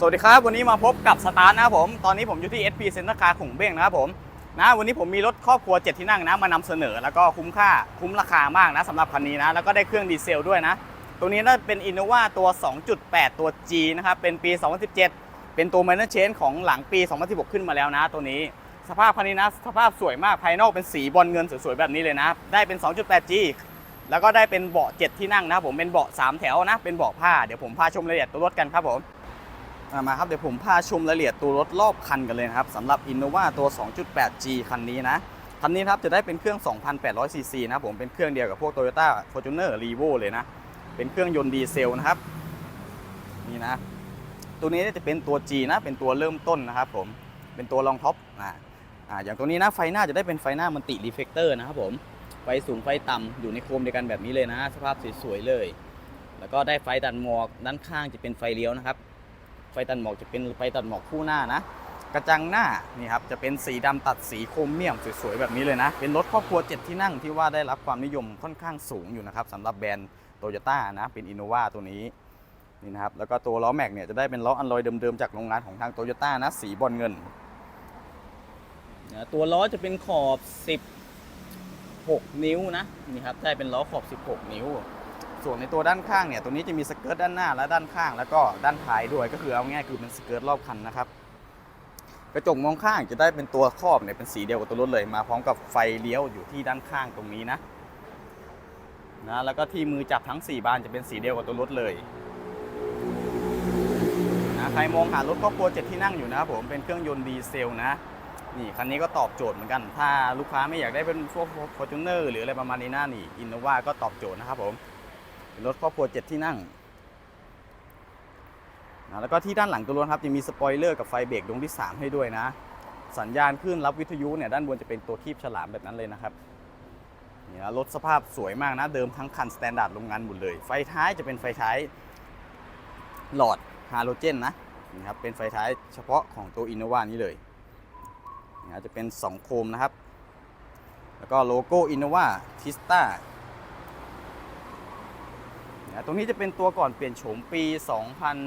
สวัสดีครับ วันนี้มาพบกับสตาร์นะครับผม ตอนนี้ผมอยู่ที่ SP Center Car ขุงเบ้งนะครับผมนะวันนี้ผมมีรถครอบครัว 7 ที่นั่งนะ มานำเสนอ แล้วก็คุ้มค่าคุ้มราคามากนะสำหรับคันนี้นะ แล้วก็ได้เครื่องดีเซลด้วยนะ ตัวนี้น่าจะเป็น Innova ตัว 2.8 ตัว G นะครับ เป็นปี 2017 เป็นตัว Minor Change ของหลังปี 2016 ขึ้นมาแล้วนะ ตัวนี้สภาพคันนี้นะสภาพสวยมากภายนอกเป็นสีบอลเงินสวยๆแบบนี้เลยนะได้เป็น 2.8G แล้วก็ได้เป็นเบาะ 7 ที่นั่งนะผมเป็นเบาะสามแถวนะเป็นเบาะผ้าเดี๋ยวผมพาชมรายละเอียดตัวรถกันครับผมอะ มาครับเดี๋ยวผมพาชมรายละเอียดตัวรถรอบคันกันเลยนะครับสำหรับ Innova ตัว 2.8G คันนี้นะคันนี้ครับจะได้เป็นเครื่อง 2,800 ซีซีนะผมเป็นเครื่องเดียวกับพวก Toyota Fortuner Revo เลยนะ เป็นเครื่องยนต์ดีเซลนะครับ นี่นะ ตัวนี้จะเป็นตัว G นะเป็นตัวเริ่มต้นนะครับผมเป็นตัวรองท็อปอ่าอ่าอย่างตัวนี้นะไฟหน้าจะได้เป็นไฟหน้ามันติรีเฟกเตอร์นะครับผมไฟสูงไฟต่ำอยู่ในโคมเดียวกันแบบนี้เลยนะ สภาพสวยๆเลย แล้วก็ได้ไฟตัดหมอกด้านข้างจะเป็นไฟเลี้ยวนะครับ ไฟตัดหมอกจะเป็นไฟตัดหมอกคู่หน้านะ กระจังหน้านี่ครับจะเป็นสีดำตัดสีโครเมียมสวยๆแบบนี้เลยนะ เป็นรถครอบครัว7ที่นั่งที่ว่าได้รับความนิยมค่อนข้างสูงอยู่นะครับสำหรับแบรนด์โตโยต้านะเป็นอินโนวาตัวนี้นี่นะครับแล้วก็ตัวล้อแม็กเนี่ยจะได้เป็นล้ออันลอยเดิมๆจากโรงงานของทางโตโยต้านะสีบอลเงินตัวล้อจะเป็นขอบ 16 นิ้วนะนี่ครับได้เป็นล้อขอบ 16 นิ้ว ส่วนในตัวด้านข้างเนี่ยตัวนี้จะมีสเกิร์ตด้านหน้าและด้านข้าง แล้วก็ด้านท้ายด้วยก็คือเอาง่ายๆคือเป็นสเกิร์ตรอบคันนะครับกระจกมองข้างจะได้เป็นตัวครอบเนี่ยเป็นสีเดียวกับตัวรถเลยมาพร้อมกับไฟเลี้ยวอยู่ที่ด้านข้างตรงนี้นะนะแล้วก็ที่มือจับทั้ง 4 บานจะเป็นสีเดียวกับตัวรถเลยนะใครมองหารถครอบครัว7ที่นั่งอยู่นะผมเป็นเครื่องยนต์ดีเซลนะนี่คันนี้ก็ตอบโจทย์เหมือนกัน ถ้าลูกค้าไม่อยากได้เป็นพวกฟอร์จูเนอร์หรืออะไรประมาณนี้นะนี่อินโนวาก็ตอบโจทย์นะครับผม เป็นรถครอบครัว7ที่นั่งนะแล้วก็ที่ด้านหลังตัวรถครับจะมีสปอยเลอร์กับไฟเบรกดวงที่ 3 ให้ด้วยนะ สัญญาณขึ้นรับวิทยุเนี่ยด้านบนจะเป็นตัวคีบฉลามแบบนั้นเลยนะครับนี่นะรถสภาพสวยมากนะ เดิมทั้งคันสแตนดาร์ดโรงงานหมดเลย ไฟท้ายจะเป็นไฟท้ายหลอดฮาโลเจนนะนี่ครับเป็นไฟท้ายเฉพาะของตัวอินโนวานี้เลยนี่นะจะเป็น 2 โคมนะครับ แล้วก็โลโก้อินโนวาทิสตา นะตรงนี้จะเป็นตัวก่อนเปลี่ยนโฉมปี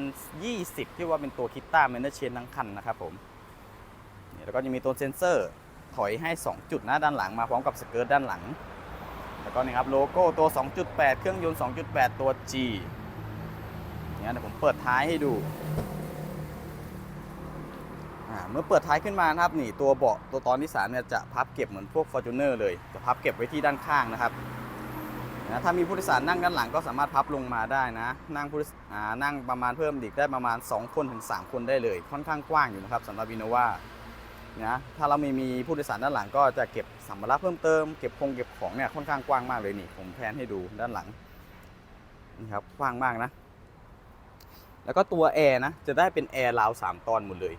2020 ที่ว่าเป็นตัวคิตต้าแมนเนอร์เชนทั้งคันนะครับผมนี่แล้วก็จะมีตัวเซนเซอร์ถอยให้ 2 จุดน้าด้านหลังมาพร้อมกับสเกิร์ตด้านหลัง แล้วก็นี่ครับโลโก้ตัว 2.8 เครื่องยนต์ 2.8 ตัว G เนี่ยเดี๋ยวผมเปิดท้ายให้ดูเมื่อเปิดท้ายขึ้นมานะครับนี่ตัวเบาะตัวตอนที่สามเนี่ยจะพับเก็บเหมือนพวก Fortuner เลยจะพับเก็บไว้ที่ด้านข้างนะครับ นะถ้ามีผู้โดยสารนั่งด้านหลังก็สามารถพับลงมาได้นะ นั่งผู้อ่านั่งประมาณเพิ่มอีกได้ประมาณ 2 คนถึง 3 คนได้เลย ค่อนข้างกว้างอยู่นะครับสำหรับอินโนวานะถ้าเราไม่มีผู้โดยสารด้านหลังก็จะเก็บสัมภาระเพิ่มเติมเก็บคงเก็บของเนี่ยค่อนข้างกว้างมากเลยนี่ผมแพนให้ดูด้านหลังนี่ครับกว้างมากนะ แล้วก็ตัวแอร์นะจะได้เป็นแอร์ราวสามตอนหมดเลย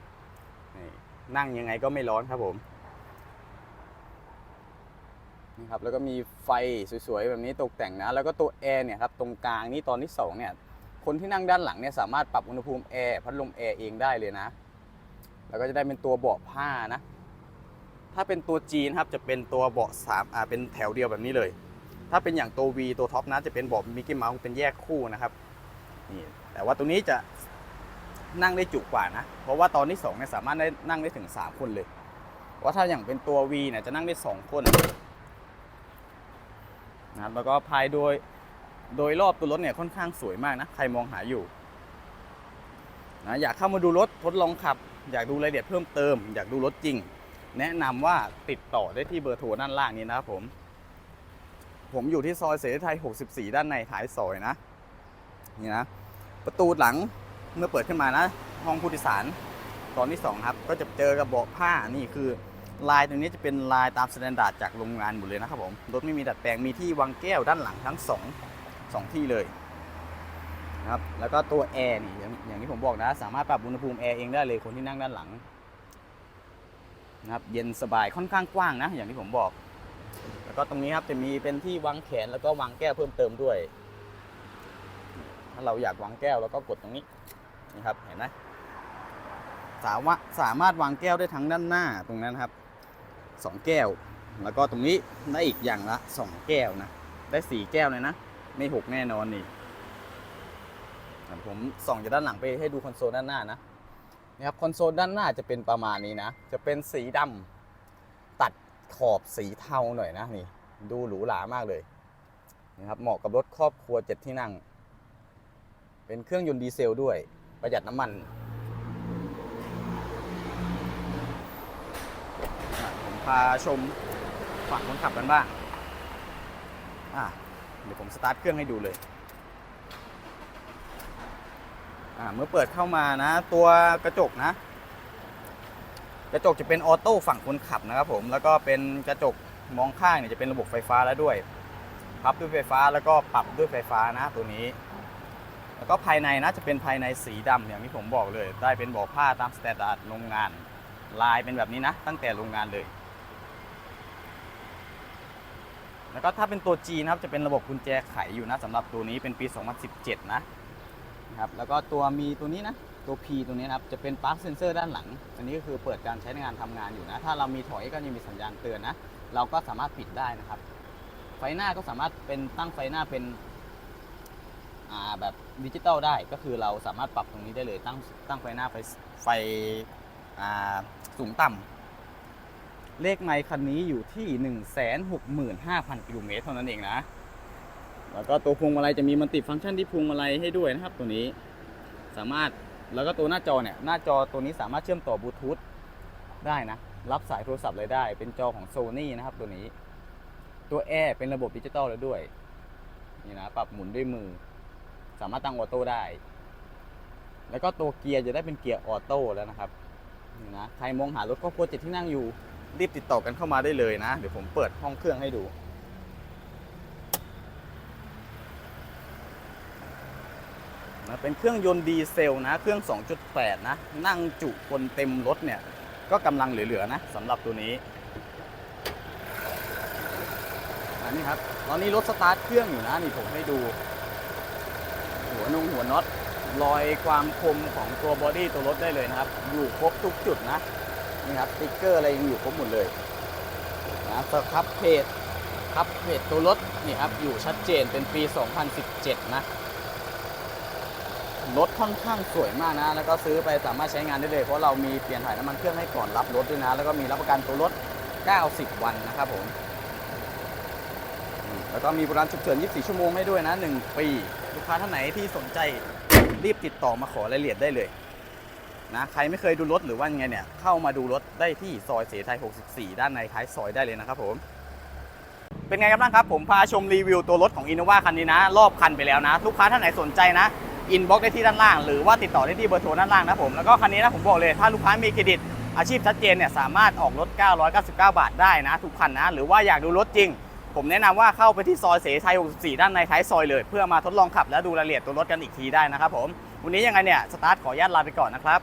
นั่งยังไงก็ไม่ร้อนครับผม นี่ครับแล้วก็มีไฟสวยๆแบบนี้ตกแต่งนะ แล้วก็ตัวแอร์เนี่ยครับตรงกลางนี่ตอนที่2เนี่ยคนที่นั่งด้านหลังเนี่ยสามารถปรับอุณหภูมิแอร์พัดลมแอร์เองได้เลยนะ แล้วก็จะได้เป็นตัวเบาะผ้านะ ถ้าเป็นตัวจีนครับจะเป็นตัวเบาะสามอ่าเป็นแถวเดียวแบบนี้เลย ถ้าเป็นอย่างตัว V ตัวท็อปนะจะเป็นเบาะมิกกี้เมาส์เป็นแยกคู่นะครับนี่แต่ว่าตัวนี้จะนั่งได้จุกว่านะ เพราะว่าตอนที่2เนี่ยสามารถได้นั่งได้ถึง 3 คนเลย ว่าถ้าอย่างเป็นตัว V เนี่ยจะนั่งได้ 2 คน นะครับแล้วก็ภายโดยโดยรอบตัวรถเนี่ยค่อนข้างสวยมากนะ ใครมองหาอยู่นะอยากเข้ามาดูรถทดลองขับ อยากดูรายละเอียดเพิ่มเติม อยากดูรถจริง แนะนำว่าติดต่อได้ที่เบอร์โทรด้านล่างนี้นะครับผม ผมอยู่ที่ซอยเสรีไทย 64 ด้านในท้ายซอยนะ นี่นะ ประตูหลังเมื่อเปิดขึ้นมานะ ห้องผู้โดยสารตอนที่ 2 ครับ ก็จะเจอกับเบาะผ้านี่คือ ลายตรงนี้จะเป็นลายตามสแตนดาร์ดจากโรงงานหมดเลยนะครับผม รถไม่มีดัดแปลง มีที่วางแก้วด้านหลังทั้งสองสองที่เลยนะครับ แล้วก็ตัวแอร์นี่อย่างอย่างที่ผมบอกนะ สามารถปรับอุณหภูมิแอร์เองได้เลยคนที่นั่งด้านหลังนะครับเย็นสบายค่อนข้างกว้างนะ อย่างที่ผมบอก แล้วก็ตรงนี้ครับจะมีเป็นที่วางแขนแล้วก็วางแก้วเพิ่มเติมด้วย ถ้าเราอยากวางแก้วแล้วก็กดตรงนี้นะครับเห็นไหมสามารถสามารถวางแก้วได้ทั้งด้านหน้าตรงนั้นครับ สองแก้ว แล้วก็ตรงนี้ได้อีกอย่างละสองแก้วนะ ได้สี่แก้วเลยนะ ไม่หกแน่นอนนี่ผมส่องจากด้านหลังไปให้ดูคอนโซลด้านหน้านะนะครับคอนโซลด้านหน้าจะเป็นประมาณนี้นะ จะเป็นสีดำตัดขอบสีเทาหน่อยนะนี่ ดูหรูหรามากเลยนะครับเหมาะกับรถครอบครัวเจ็ดที่นั่ง เป็นเครื่องยนต์ดีเซลด้วยประหยัดน้ำมันอะผม พาชมฝั่งคนขับกันบ้างอะเดี๋ยวผมสตาร์ทเครื่องให้ดูเลยอ่าเมื่อเปิดเข้ามานะ ตัวกระจกนะ กระจกจะเป็นออโต้ฝั่งคนขับนะครับผมแล้วก็เป็นกระจกมองข้างเนี่ยจะเป็นระบบไฟฟ้าแล้วด้วยพับด้วยไฟฟ้าแล้วก็ปรับด้วยไฟฟ้านะตัวนี้ แล้วก็ภายในนะจะเป็นภายในสีดำอย่างที่ผมบอกเลย ได้เป็นเบอกผ้าตามสแตนดาร์ดโรงงานลายเป็นแบบนี้นะ ตั้งแต่โรงงานเลย แล้วก็ถ้าเป็นตัว G นะครับจะเป็นระบบกุญแจไขอยู่นะสำหรับตัวนี้เป็นปี 2017 นะครับแล้วก็ตัวมีตัวนี้นะตัว P ตัวนี้นะครับจะเป็นปลั๊กเซนเซอร์ด้านหลัง อันนี้ก็คือเปิดการใช้งานทำงานอยู่นะ ถ้าเรามีถอยก็ยังมีสัญญาณเตือนนะ เราก็สามารถปิดได้นะครับ ไฟหน้าก็สามารถเป็นตั้งไฟหน้าเป็นแบบดิจิตอลได้ก็คือเราสามารถปรับตรงนี้ได้เลยตั้งตั้งไฟหน้าไฟไฟสูงต่ำ เลขไมค์คันนี้อยู่ที่ 165,000กิโลเมตรเท่านั้นเองนะ แล้วก็ตัวพวงมาลัยจะมีมัลติดฟังก์ชันที่พวงมาลัยให้ด้วยนะครับตัวนี้ สามารถ แล้วก็ตัวหน้าจอเนี่ย หน้าจอตัวนี้สามารถเชื่อมต่อบลูทูธได้นะ รับสายโทรศัพท์เลยได้ เป็นจอของ Sony นะครับตัวนี้ ตัวแอร์เป็นระบบดิจิตอลแล้วด้วย นี่นะ ปรับหมุนด้วยมือ สามารถตั้งออโต้ได้ แล้วก็ตัวเกียร์จะได้เป็นเกียร์ออโต้แล้วนะครับ นี่นะ ใครมองหารถครอบครัวเจ็ดที่นั่งอยู่ รีบติดต่อกันเข้ามาได้เลยนะ เดี๋ยวผมเปิดห้องเครื่องให้ดู นะเป็นเครื่องยนต์ดีเซลนะ เครื่อง 2.8 นะ นั่งจุคนเต็มรถเนี่ย ก็กำลังเหลือๆนะสำหรับตัวนี้อันนี้ครับ ตอนนี้รถสตาร์ทเครื่องอยู่นะ นี่ผมให้ดู หัวนงหัวน็อตรอยความคมของตัวบอดี้ตัวรถได้เลยนะครับ อยู่ครบทุกจุดนะ นี่ครับติ๊กเกอร์อะไรยังอยู่ครบหมดเลยนะสครับเพจครับเพจตัวรถนี่ครับอยู่ชัดเจนเป็นปี 2017 นะรถค่อนข้างสวยมากนะ แล้วก็ซื้อไปสามารถใช้งานได้เลย เพราะเรามีเปลี่ยนถ่ายน้ำมันเครื่องให้ก่อนรับรถด้วยนะ แล้วก็มีรับประกันตัวรถ 90 วันนะครับผมอืมแล้วก็มีบริการฉุกเฉิน 24 ชั่วโมงให้ด้วยนะ 1 ปี ลูกค้าท่านไหนที่สนใจรีบติดต่อมาขอรายละเอียดได้เลย นะใครไม่เคยดูรถหรือว่าไงเนี่ยเข้ามาดูรถได้ที่ซอยเสไทย 64 ด้านในท้ายซอยได้เลยนะครับผม เป็นไงกันบ้างครับ ผมพาชมรีวิวตัวรถของ Innova คันนี้นะ รอบคันไปแล้วนะ ลูกค้าท่านไหนสนใจนะอินบ็อกได้ที่ด้านล่าง หรือว่าติดต่อได้ที่เบอร์โทรด้านล่างนะผมแล้วก็คันนี้นะผมบอกเลยถ้าลูกค้ามีเครดิตอาชีพชัดเจนเนี่ยสามารถออกรถ 999 บาทได้นะทุกคันนะ หรือว่าอยากดูรถจริง ผมแนะนำว่าเข้าไปที่ซอยเสรีไทย 64 ด้านในท้ายซอยเลย เพื่อมาทดลองขับและดูรายละเอียดตัวรถกันอีกทีได้นะครับผม วันนี้ยังไงเนี่ย สตาร์ทขออนุญาตลาไปก่อนนะครับ